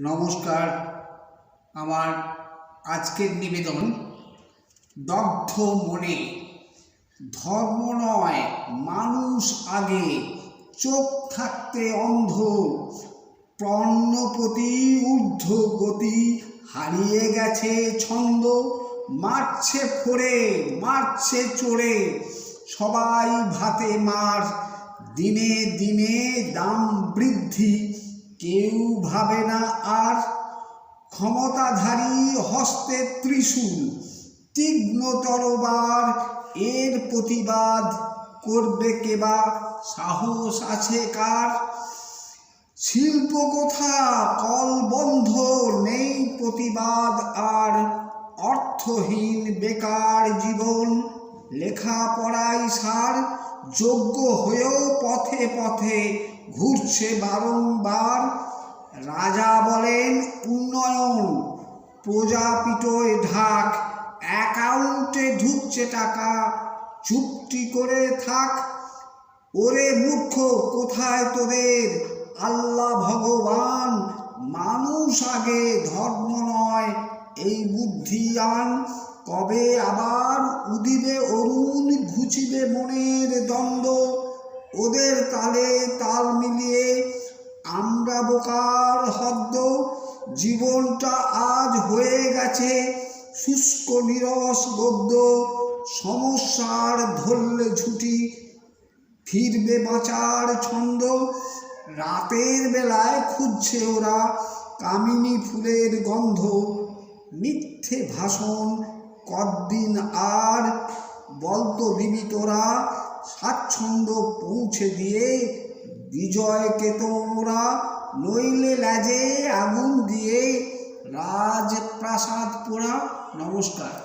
নমস্কার। আমার আজকের নিবেদন, দগ্ধ মনে, ধর্ম নয়, মানুষ আগে, চোখ থাকতে অন্ধ, প্রণপতি ঊর্ধ্ব গতি হারিয়ে গেছে ছন্দ, মারছে ফোরে, মারছে চড়ে সবাই ভাতে মার, দিনে দিনে দাম বৃদ্ধি কেউ ভাবে না আর ক্ষমতাধারী হস্তে ত্রিশূল তীক্ষ্ণ তরবার এর প্রতিবাদ করবে কেবা সাহস আছে কার? শিল্প কোথা, কল বন্ধ, নেই প্রতিবাদ আর অর্থহীন বেকার জীবন। লেখাপড়াই সার, যোগ্য হয়েও পথে পথে ঘুরছে বারংবার। রাজা বলেন, উন্নয়ন প্রজা পিটোয় ঢাক, অ্যাকাউন্টে ঢুকছে টাকা, চুপটি করে থাক। ওরে মূর্খ, কোথায় তোদের? আল্লাহ ভগবান, মানুষ আগে ধর্ম নয়, এই বুদ্ধি আন। কবে আবার উদিবে অরুণ, ঘুচিবে মনের দ্বন্দ্ব ওদের তালে তাল মিলিয়ে আমরা বোকার হদ্দ, জীবনটা আজ হয়ে গেছে শুষ্ক নিরস গদ্য, সমস্যার ধরলে ঝুটি, ফিরবে বাঁচার ছন্দ, রাতের বেলায় খুঁজছে ওরা কামিনী ফুলের গন্ধ, মিথ্যে ভাষণ কদিন আর বলতো দিবি তোরা স্বাচ্ছন্দ্য পৌঁছে দিয়ে বিজয়কে তোমরা নইলে লাজে আগুন দিয়ে রাজপ্রাসাদ পোড়া নমস্কার।